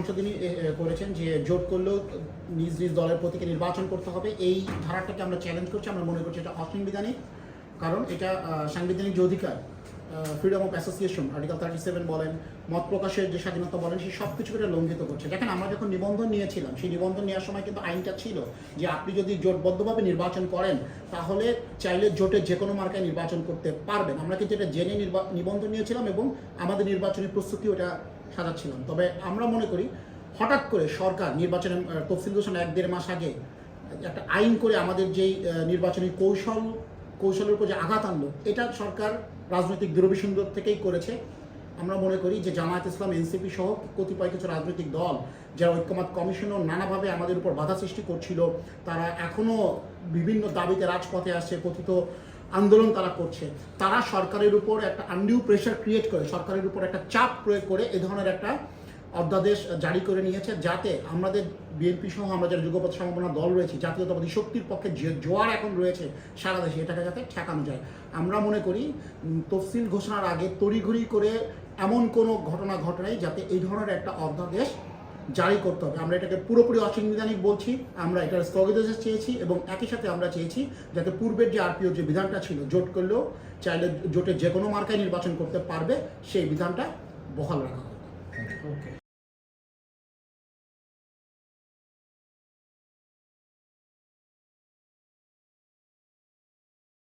সংশোধনী করেছেন যে জোট করলেও নিজ নিজ দলের প্রতীকে নির্বাচন করতে হবে। এই ধারাটাকে আমরা চ্যালেঞ্জ করছি, আমরা মনে করছি এটা অসাংবিধানিক, কারণ এটা সাংবিধানিক যে অধিকার freedom of association article thirty seven বলেন, মত প্রকাশের যে স্বাধীনতা বলেন সেই সব কিছু এটা লঙ্ঘিত করছে। দেখেন, আমরা যখন নিবন্ধন নিয়েছিলাম, সেই নিবন্ধন নেওয়ার সময় কিন্তু আইনটা ছিল যে আপনি যদি জোটবদ্ধভাবে নির্বাচন করেন, তাহলে চাইলে জোটের যে কোনো মার্কায় নির্বাচন করতে পারবেন। আমরা কিন্তু এটা জেনে নির্বা- নিবন্ধন নিয়েছিলাম এবং আমাদের নির্বাচনী প্রস্তুতি ওটা সাজাচ্ছিলাম তবে আমরা মনে করি, হঠাৎ করে সরকার নির্বাচনে তফসিল ঘোষণা এক দেড় মাস আগে একটা আইন করে আমাদের যেই নির্বাচনী কৌশল, কৌশলের উপর যে আঘাত আনলো, এটা সরকার রাজনৈতিক দূরভিসন্দর থেকেই করেছে। আমরা মনে করি যে জামায়াত ইসলাম, এনসিপি সহ কতিপয় কিছু রাজনৈতিক দল, যারা ঐক্যমত কমিশনও নানাভাবে আমাদের উপর বাধা সৃষ্টি করছিল, তারা এখনও বিভিন্ন দাবিতে রাজপথে আসছে, কথিত আন্দোলন তারা করছে। তারা সরকারের উপর একটা আন্ডিউ প্রেশার ক্রিয়েট করে, সরকারের উপর একটা চাপ প্রয়োগ করে এ ধরনের একটা অধ্যাদেশ জারি করে নিয়েছে যাতে আমাদের বিএনপি সহ আমরা যারা যুগপথ সম্ভাবনা দল রয়েছে, জাতীয়তাবাদী শক্তির পক্ষে যে জোয়ার এখন রয়েছে সারা দেশে এটাকে যাতে ঠেকানো যায়। আমরা মনে করি তফসিল ঘোষণার আগে তড়িঘড়ি করে এমন কোনো ঘটনা ঘটায় যাতে এই ধরনের একটা অধ্যাদেশ জারি করতে হবে। আমরা এটাকে পুরোপুরি অসাংবিধানিক বলছি, আমরা এটার স্থগিতাদেশ চেয়েছি এবং একই সাথে আমরা চেয়েছি যাতে পূর্বের যে আরপিও যে বিধানটা ছিল, জোট করলেও চাইলে জোটের যে কোনো মার্কায় নির্বাচন করতে পারবে, সেই বিধানটা বহাল রাখা ಓಕೆ